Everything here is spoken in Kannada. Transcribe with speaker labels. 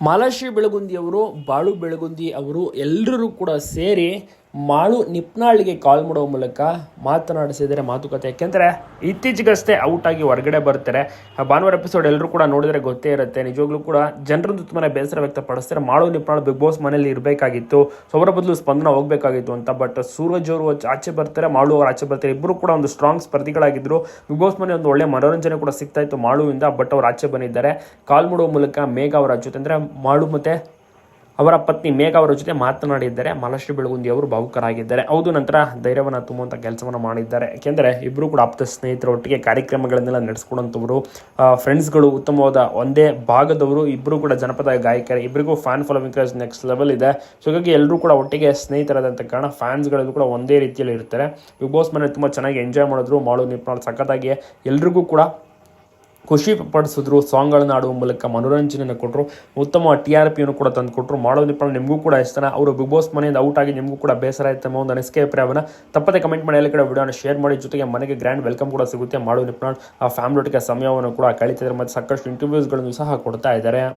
Speaker 1: ಮಾಲಾಶ್ರೀ ಬೆಳಗುಂದಿ ಅವರು ಬಾಳು ಬೆಳಗುಂದಿ ಅವರು ಎಲ್ಲರೂ ಕೂಡ ಸೇರಿ ಮಾಳು ನಿಪ್ನಾಳಿಗೆ ಕಾಲ್ ಮಾಡುವ ಮೂಲಕ ಮಾತನಾಡಿಸಿದರೆ ಮಾತುಕತೆ. ಯಾಕೆಂದರೆ ಇತ್ತೀಚೆಗಷ್ಟೇ ಔಟ್ ಆಗಿ ಹೊರಗಡೆ ಬರ್ತಾರೆ. ಆ ಭಾನುವಾರ ಎಪಿಸೋಡ್ ಎಲ್ಲರೂ ಕೂಡ ನೋಡಿದರೆ ಗೊತ್ತೇ ಇರುತ್ತೆ. ನಿಜವಾಗ್ಲೂ ಕೂಡ ಜನರನ್ನು ತುಂಬಾ ಬೇಸರ ವ್ಯಕ್ತಪಡಿಸ್ತಾರೆ. ಮಾಳು ನಿಪ್ನಾಳು ಬಿಗ್ ಬಾಸ್ ಮನೇಲಿ ಇರಬೇಕಾಗಿತ್ತು. ಸೊ ಬದಲು ಸ್ಪಂದನ ಹೋಗಬೇಕಾಗಿತ್ತು ಅಂತ. ಬಟ್ ಸೂರಜ್ ಅವರು ಆಚೆ ಬರ್ತಾರೆ, ಮಾಳು ಅವರು ಆಚೆ ಬರ್ತಾರೆ. ಇಬ್ಬರು ಕೂಡ ಒಂದು ಸ್ಟ್ರಾಂಗ್ ಸ್ಪರ್ಧಿಗಳಾಗಿದ್ದರು ಬಿಗ್ ಬಾಸ್ ಮನೆ ಒಂದು ಒಳ್ಳೆ ಮನೋರಂಜನೆ ಕೂಡ ಸಿಗ್ತಾ ಇತ್ತು ಮಾಳುವಿಂದ. ಬಟ್ ಅವರು ಆಚೆ ಬಂದಿದ್ದಾರೆ. ಕಾಲ್ ಮಾಡುವ ಮೂಲಕ ಮೇಘ ಅವರ ಜೊತೆ. ಅಂದರೆ ಮಾಳು ಮತ್ತೆ ಅವರ ಪತ್ನಿ ಮೇಘ ಅವರ ಜೊತೆ ಮಾತನಾಡಿದ್ದಾರೆ. ಮಹಾಲಕ್ಷ್ಮಿ ಬೆಳಗುಂದಿ ಅವರು ಭಾವುಕರಾಗಿದ್ದಾರೆ. ಹೌದು, ನಂತರ ಧೈರ್ಯವನ್ನು ತುಂಬುವಂಥ ಕೆಲಸವನ್ನು ಮಾಡಿದ್ದಾರೆ. ಏಕೆಂದರೆ ಇಬ್ಬರು ಕೂಡ ಆಪ್ತ ಸ್ನೇಹಿತರ ಒಟ್ಟಿಗೆ ಕಾರ್ಯಕ್ರಮಗಳನ್ನೆಲ್ಲ ನಡೆಸ್ಕೊಡೋಂಥವ್ರು ಫ್ರೆಂಡ್ಸ್ಗಳು ಉತ್ತಮವಾದ ಒಂದೇ ಭಾಗದವರು. ಇಬ್ಬರು ಕೂಡ ಜನಪದ ಗಾಯಕರು. ಇಬ್ಬರಿಗೂ ಫ್ಯಾನ್ ಫಾಲೋವಿಂಗ್ ನೆಕ್ಸ್ಟ್ ಲೆವೆಲ್ ಇದೆ. ಸೊ ಹಾಗಾಗಿ ಎಲ್ಲರೂ ಕೂಡ ಒಟ್ಟಿಗೆ ಸ್ನೇಹಿತರಾದಂಥ ಕಾರಣ ಫ್ಯಾನ್ಸ್ಗಳಲ್ಲೂ ಕೂಡ ಒಂದೇ ರೀತಿಯಲ್ಲಿ ಇರ್ತಾರೆ. ಬಿಗ್ ಬಾಸ್ ಮನೆ ತುಂಬ ಚೆನ್ನಾಗಿ ಎಂಜಾಯ್ ಮಾಡಿದ್ರು. ಮಾಡು ನಿಪ್ನಾಳ್ ಸಖತ್ತಾಗಿ ಎಲ್ರಿಗೂ ಕೂಡ ಖುಷಿ ಪಡಿಸಿದ್ರು. ಸಾಂಗ್ಗಳನ್ನ ಆಡುವ ಮೂಲಕ ಮನೋರಂಜನೆಯನ್ನು ಕೊಟ್ಟರು ಉತ್ತಮ ಟಿ ಆರ್ ಪಿಯನ್ನು ಕೂಡ ತಂದುಕೊಟ್ರು. ಮಾಡೋ ನಿಪ್ಪಲ್ಲಿ ನಿಮಗೂ ಕೂಡ ಇಷ್ಟನ ಅವರು ಬಿಗ್ ಬಾಸ್ ಮನೆಯಿಂದ ಔಟ್ ಆಗಿ ನಿಮಗೂ ಕೂಡ ಬೇಸರ ಆಯ್ತು ಎಂಬ ಒಂದು ಅನಿಸಿಕೆ ಅಭಿಪ್ರಾಯವನ್ನು ತಪ್ಪದೆ ಕಮೆಂಟ್ ಮಾಡಿ. ಎಲ್ಲ ಕಡೆ ವಿಡಿಯೋನ ಶೇರ್ ಮಾಡಿ. ಜೊತೆಗೆ ಮನೆಗೆ ಗ್ರ್ಯಾಂಡ್ ವೆಲ್ಕಮ್ ಕೂಡ ಸಿಗುತ್ತೆ. ಮಾಡೋ ನಿಪ್ಪಣ ಆ ಫ್ಯಾಮಿಲಿ ಒಟ್ಟಿಗೆ ಸಮಯವನ್ನು ಕೂಡ ಕಳೀತಿದ್ದಾರೆ ಮತ್ತು ಸಾಕಷ್ಟು ಇಂಟರ್ವ್ಯೂಸ್ಗಳನ್ನು ಸಹ ಕೊಡ್ತಾ ಇದ್ದಾರೆ.